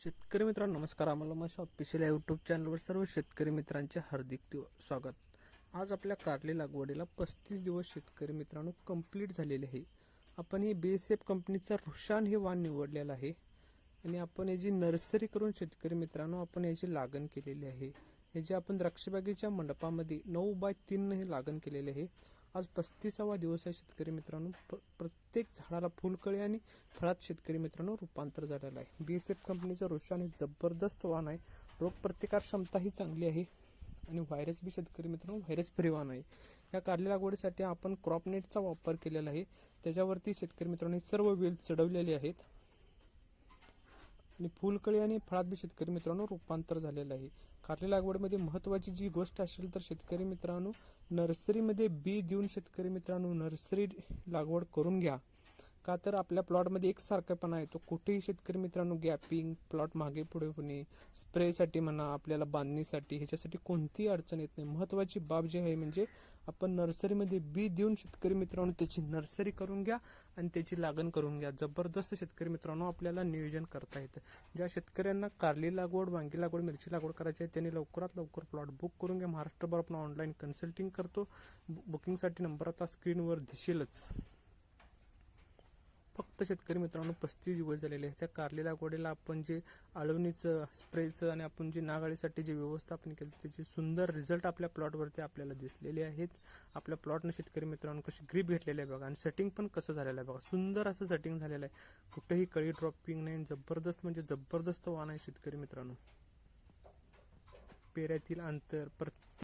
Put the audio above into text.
शेतकरी मित्रांनो नमस्कार. आम्हाला माझ्या ऑफिशियल यूट्यूब चॅनलवर सर्व शेतकरी मित्रांचे हार्दिक स्वागत. आज आपल्या कारली लागवडीला पस्तीस दिवस शेतकरी मित्रांनो कंप्लीट झालेले आहे. आपण हे बी एस एफ कंपनीचं रुशान हे वाण निवडलेलं आहे. आणि आपण याची नर्सरी करून शेतकरी मित्रांनो आपण याची लागण केलेली आहे. याची आपण द्राक्षबागेच्या मंडपामध्ये नऊ बाय तीन हे लागण केलेले आहे. आज पस्तीसावा दिवस आहे शेतकरी मित्रांनो. प्र प्रत्येक झाडाला फुलकळी आणि फळात शेतकरी मित्रांनो रूपांतर झालेलं आहे. बी एस एफ कंपनीचं रोषाने जबरदस्त वाण आहे. रोगप्रतिकार क्षमताही चांगली आहे आणि व्हायरस बी शेतकरी मित्रांनो व्हायरस फ्री वाहन आहे. या कारले लागवडीसाठी आपण क्रॉपनेटचा वापर केलेला आहे. त्याच्यावरती शेतकरी मित्रांनो सर्व वेल चढवलेले आहेत. आणि फुलकळी आणि फळात बी शेतकरी मित्रांनो रूपांतर झालेलं आहे. कारली लागवडीमध्ये महत्त्वाची जी गोष्ट असेल तर शेतकरी मित्रांनो नर्सरीमध्ये बी देऊन शेतकरी मित्रांनो नर्सरी लागवड करून घ्या. का तर आपल्या प्लॉटमध्ये एकसारखेपणा येतो कुठेही शेतकरी मित्रांनो गॅपिंग प्लॉट मागे पुढे होणे स्प्रेसाठी म्हणा आपल्याला बांधणीसाठी ह्याच्यासाठी कोणतीही अडचण येत नाही. महत्त्वाची बाब जी आहे म्हणजे आपण नर्सरीमध्ये बी देऊन शेतकरी मित्रांनो त्याची नर्सरी करून घ्या आणि त्याची लागण करून घ्या. जबरदस्त शेतकरी मित्रांनो आपल्याला नियोजन करता येतं. ज्या शेतकऱ्यांना कारली लागवड वांगी लागवड मिरची लागवड करायची आहे त्यांनी लवकरात लवकर प्लॉट बुक करून घ्या. महाराष्ट्रभर आपण ऑनलाईन कन्सल्टिंग करतो. बु- बुकिंगसाठी नंबर आता स्क्रीनवर दिसेलच. फक्त शेतकरी मित्रांनो पस्तीस दिवस झालेले आहे त्या कारली लागवडीला आपण जे अळवणीचं स्प्रेचं आणि आपण जे नागाळीसाठी जे व्यवस्थापन केलं त्याचे सुंदर रिझल्ट आपल्या प्लॉटवरती आपल्याला दिसलेले आहेत. आपल्या प्लॉटनं शेतकरी मित्रांनो कशी ग्रीप घेतलेली आहे बघा. आणि सेटिंग पण कसं झालेलं आहे बघा. सुंदर असं सेटिंग झालेलं आहे. कुठेही कळी ड्रॉपिंग नाही. जबरदस्त म्हणजे जबरदस्त वाण आहे शेतकरी मित्रांनो. पेऱ्यातील अंतर प्रत्येक